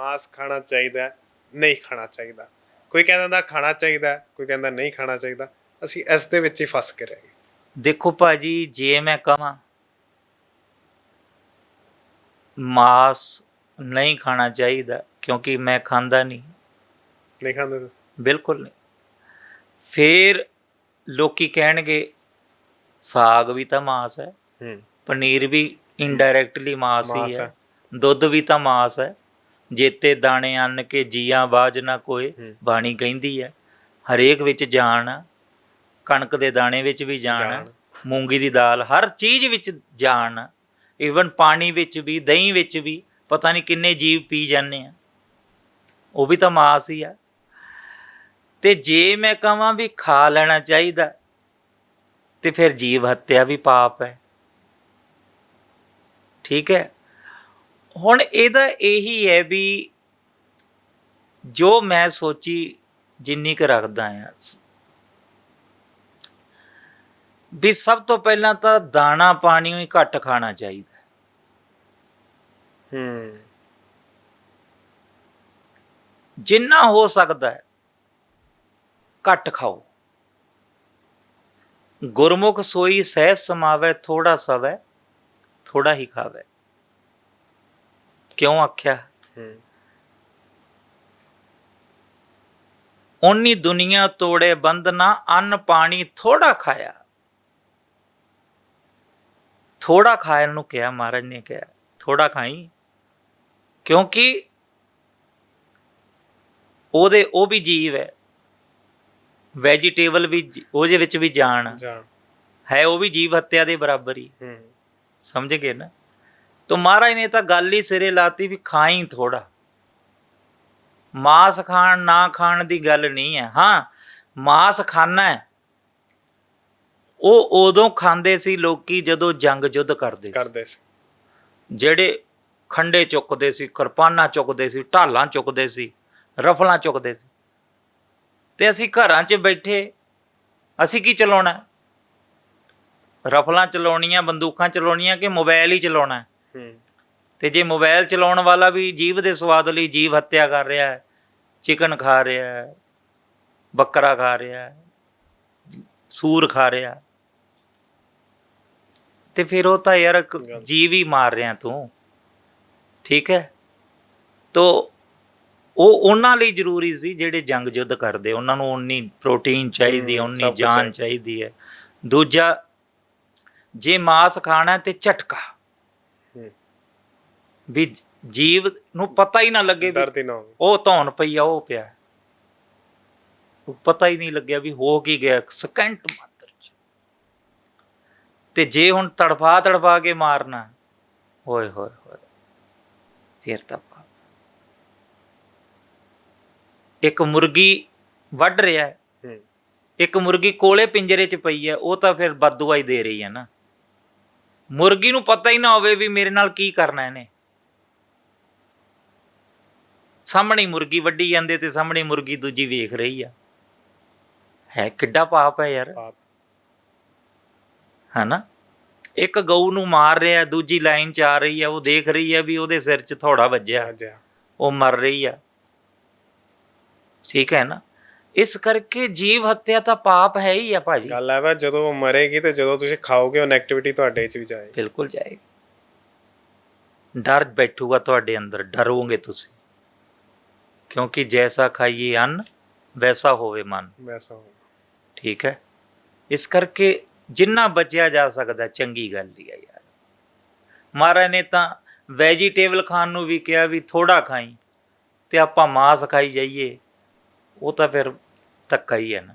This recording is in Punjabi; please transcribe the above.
ਮਾਸ ਖਾਣਾ ਚਾਹੀਦਾ ਨਹੀਂ ਖਾਣਾ ਚਾਹੀਦਾ। ਕੋਈ ਕਹਿੰਦਾ ਖਾਣਾ ਚਾਹੀਦਾ ਕੋਈ ਕਹਿੰਦਾ ਨਹੀਂ ਖਾਣਾ ਚਾਹੀਦਾ ਅਸੀਂ ਇਸ ਦੇ ਵਿੱਚ ਹੀ ਫਸ ਕੇ ਰਹਿ ਗਏ। ਦੇਖੋ ਭਾਜੀ ਜੇ ਮੈਂ ਕਹਾਂ ਮਾਸ ਨਹੀਂ ਖਾਣਾ ਚਾਹੀਦਾ ਕਿਉਂਕਿ ਮੈਂ ਖਾਂਦਾ ਨਹੀਂ। ਨਹੀਂ ਖਾਂਦੇ ਬਿਲਕੁਲ ਨਹੀਂ। ਫਿਰ ਲੋਕੀ ਕਹਿਣਗੇ ਸਾਗ ਵੀ ਤਾਂ ਮਾਸ ਹੈ ਹੂੰ। ਪਨੀਰ ਵੀ ਇਨਡਾਇਰੈਕਟਲੀ ਮਾਸ ਹੈ ਹੈ। ਦੁੱਧ ਵੀ ਤਾਂ ਮਾਸ ਹੈ। ਜੇਤੇ ਦਾਣੇ ਅੰਨ ਕੇ ਜੀਆਂ ਬਾਜ ਨਾ ਕੋਏ। ਬਾਣੀ ਕਹਿੰਦੀ ਹੈ ਹਰੇਕ ਵਿੱਚ ਜਾਨ ਆ। ਕਣਕ ਦੇ ਦਾਣੇ ਵਿੱਚ ਵੀ। ਜਾਨ। ਮੂੰਗੀ ਦੀ ਦਾਲ ਹਰ ਚੀਜ਼ ਵਿੱਚ ਜਾਨ ਇਵਨ ਪਾਣੀ ਵਿੱਚ ਵੀ ਦਹੀਂ ਵਿੱਚ ਵੀ ਪਤਾ ਨਹੀਂ ਕਿੰਨੇ ਜੀਵ ਪੀ ਜਾਂਦੇ ਆ ਉਹ ਵੀ ਤਾਂ ਮਾਸ ਹੀ ਆ ਤੇ ਜੇ ਮੈਂ ਕਹਾਂ ਵੀ ਖਾ ਲੈਣਾ ਚਾਹੀਦਾ ਤੇ ਫਿਰ ਜੀਵ ਹੱਤਿਆ ਵੀ ਪਾਪ ਹੈ ਠੀਕ ਹੈ ਹੁਣ ਇਹਦਾ ਇਹੀ ਹੈ ਵੀ ਜੋ ਮੈਂ ਸੋਚੀ ਜਿੰਨੀ ਕੁ ਰੱਖਦਾ ਆ ਵੀ ਸਭ ਤੋਂ ਪਹਿਲਾਂ ਤਾਂ ਦਾਣਾ ਪਾਣੀ ਹੀ ਘੱਟ ਖਾਣਾ ਚਾਹੀਦਾ। ਹੈ। ਜਿੰਨਾ ਹੋ ਸਕਦਾ ਹੈ ਘੱਟ ਖਾਓ। ਗੁਰਮੁਖ ਸੋਈ ਸਹਿ ਸਮਾਵੇ ਥੋੜਾ ਸਵੈ ਥੋੜਾ ਹੀ ਖਾਵੇ। ਕਿਉਂ ਆਖਿਆ? ਓਨੀ ਦੁਨੀਆ ਤੋੜੇ ਬੰਦਨਾ ਅੰਨ ਪਾਣੀ ਥੋੜਾ ਖਾਇਆ। ਥੋੜਾ ਖਾਣ ਨੂੰ ਕਿਹਾ ਮਹਾਰਾਜ ਨੇ ਕਿਹਾ ਥੋੜਾ ਖਾਈ। ਕਿਉਂਕਿ ਉਹਦੇ ਉਹ ਵੀ ਜੀਵ ਹੈ। ਵੈਜੀਟੇਬਲ ਵੀ ਉਹਦੇ ਵਿੱਚ ਵੀ ਜਾਨ। ਹੈ ਉਹ ਵੀ ਜੀਵ ਹੱਤਿਆ ਦੇ ਬਰਾਬਰ ਹੂੰ। ਸਮਝ ਗਏ ਨਾ? ਤਾਂ ਮਹਾਰਾਜ ਨੇ ਤਾਂ ਗੱਲ ਹੀ ਸਿਰੇ ਲਾਤੀ ਵੀ ਖਾਈ ਥੋੜਾ ਮਾਸ ਖਾਣ ਨਾ ਖਾਣ ਦੀ ਗੱਲ ਨਹੀਂ ਹੈ। ਹਾਂ ਮਾਸ ਖਾਣਾ ਹੈ। ਉਹ ਉਦੋਂ ਖਾਂਦੇ ਸੀ ਲੋਕੀ ਜਦੋਂ ਜੰਗ ਜੁੱਧ ਕਰਦੇ ਸੀ। ਕਰਦੇ ਸੀ। ਜਿਹੜੇ ਖੰਡੇ ਚੁੱਕਦੇ ਸੀ ਕਿਰਪਾਨਾਂ ਚੁੱਕਦੇ ਸੀ ਢਾਲਾਂ ਚੁੱਕਦੇ ਸੀ ਰਫਲਾਂ ਚੁੱਕਦੇ ਸੀ। ਤੇ ਅਸੀਂ ਘਰਾਂ 'ਚ ਬੈਠੇ ਅਸੀਂ ਕੀ ਚਲਾਉਣਾ? ਰਫਲਾਂ ਚਲਾਉਣੀਆਂ ਬੰਦੂਕਾਂ ਚਲਾਉਣੀਆਂ ਕਿ ਮੋਬਾਈਲ ਹੀ ਚਲਾਉਣਾ? ਤੇ ਜੇ ਮੋਬਾਈਲ ਚਲਾਉਣ ਵਾਲਾ ਵੀ ਜੀਵ ਦੇ ਸਵਾਦ ਲਈ ਜੀਵ ਹੱਤਿਆ ਕਰ ਰਿਹਾ ਹੈ ਚਿਕਨ ਖਾ ਰਿਹਾ ਹੈ ਬੱਕਰਾ ਖਾ ਰਿਹਾ ਹੈ ਸੂਰ ਖਾ ਰਿਹਾ ਤੇ ਫਿਰ ਉਹ ਤਾਂ ਯਾਰ। ਜੀਵ ਹੀ ਮਾਰ ਰਿਹਾ ਤੂੰ ਠੀਕ ਹੈ ਤੋ ਉਹ ਉਹਨਾਂ ਲਈ ਜ਼ਰੂਰੀ ਸੀ ਜਿਹੜੇ ਜੰਗ ਯੁੱਧ ਕਰਦੇ ਉਹਨਾਂ ਨੂੰ ਉਨੀ ਪ੍ਰੋਟੀਨ ਚਾਹੀਦੀ ਹੈ ਉਨੀ ਜਾਨ ਚਾਹੀਦਾ। ਹੈ ਦੂਜਾ ਜੇ ਮਾਸ ਖਾਣਾ ਤੇ ਝਟਕਾ ਵੀ ਜੀਵ ਨੂੰ ਪਤਾ ਹੀ ਨਾ ਲੱਗੇ ਵੀ ਦਰਦ ਹੀ ਨਾ ਹੋਵੇ। ਉਹ ਧੌਣ ਪਈ ਆ ਉਹ ਪਿਆ। ਪਤਾ ਹੀ ਨਹੀਂ ਲੱਗਿਆ ਵੀ ਹੋ ਕੀ ਗਿਆ ਸਕਿੰਟ ਮਾਤਰ ਚ। ਤੇ ਜੇ ਹੁਣ ਤੜਫਾ ਤੜਫਾ ਕੇ ਮਾਰਨਾ ਓਏ ਹੋਏ ਹੋਏ। ਫਿਰ ਤਾਂ। ਇੱਕ ਮੁਰਗੀ ਵੱਢ ਰਿਹਾ ਹੈ। ਹੂੰ। ਇੱਕ ਮੁਰਗੀ ਕੋਲੇ ਪਿੰਜਰੇ 'ਚ ਪਈ ਹੈ ਉਹ ਤਾਂ ਫਿਰ ਬਦਦੁਆ ਹੀ ਦੇ ਰਹੀ ਹੈ ਨਾ। ਮੁਰਗੀ ਨੂੰ ਪਤਾ ਹੀ ਨਾ ਹੋਵੇ ਵੀ ਮੇਰੇ ਨਾਲ ਕੀ ਕਰਨਾ ਇਹਨੇ। ਸਾਹਮਣੇ ਮੁਰਗੀ ਵੱਢੀ ਜਾਂਦੇ ਤੇ ਸਾਹਮਣੇ ਮੁਰਗੀ ਦੂਜੀ ਵੇਖ ਰਹੀ ਆ। ਹੈ ਕਿੱਡਾ ਪਾਪ ਹੈ ਯਾਰ। ਹਨਾ? ਇੱਕ ਗਊ ਨੂੰ ਮਾਰ ਰਿਹਾ ਦੂਜੀ ਲਾਈਨ 'ਚ ਆ ਰਹੀ ਆ ਉਹ ਦੇਖ ਰਹੀ ਆ ਵੀ ਉਹਦੇ ਸਿਰ 'ਚ ਥੋੜਾ ਵੱਜਿਆ। ਉਹ ਮਰ ਰਹੀ ਆ। ਠੀਕ ਹੈ ਨਾ? ਇਸ ਕਰਕੇ ਜੀਵ ਹੱਤਿਆ ਤਾਂ ਪਾਪ ਹੈ ਹੀ ਆ ਭਾਜੀ। ਗੱਲ ਹੈ ਵਾ ਜਦੋਂ ਉਹ ਮਰੇਗੀ ਤੇ ਜਦੋਂ ਤੁਸੀਂ ਖਾਓਗੇ ਉਹ ਨੈਗੇਟਿਵਿਟੀ ਤੁਹਾਡੇ 'ਚ ਵੀ ਜਾਏਗੀ। ਬਿਲਕੁਲ ਜਾਏਗੀ। ਡਰ ਬੈਠੂਗਾ ਤੁਹਾਡੇ ਅੰਦਰ ਡਰੋਗੇ ਤੁਸੀਂ। ਕਿਉਂਕਿ ਜੈਸਾ ਖਾਈਏ ਅੰਨ ਵੈਸਾ ਹੋਵੇ ਮਨ। ਵੈਸਾ ਹੋਊਗਾ ਠੀਕ ਹੈ? ਇਸ ਕਰਕੇ ਜਿੰਨਾ ਬਚਿਆ ਜਾ ਸਕਦਾ ਚੰਗੀ ਗੱਲ ਹੀ ਹੈ ਯਾਰ। ਮਹਾਰਾਜ ਨੇ ਤਾਂ ਵੈਜੀਟੇਬਲ ਖਾਣ ਨੂੰ ਵੀ ਕਿਹਾ ਵੀ ਥੋੜਾ ਖਾਈ ਤੇ ਆਪਾਂ ਮਾਂਸ ਖਾਈ ਜਾਈਏ ਉਹ ਤਾਂ ਫਿਰ ਧੱਕਾ ਹੀ ਹੈ ਨਾ।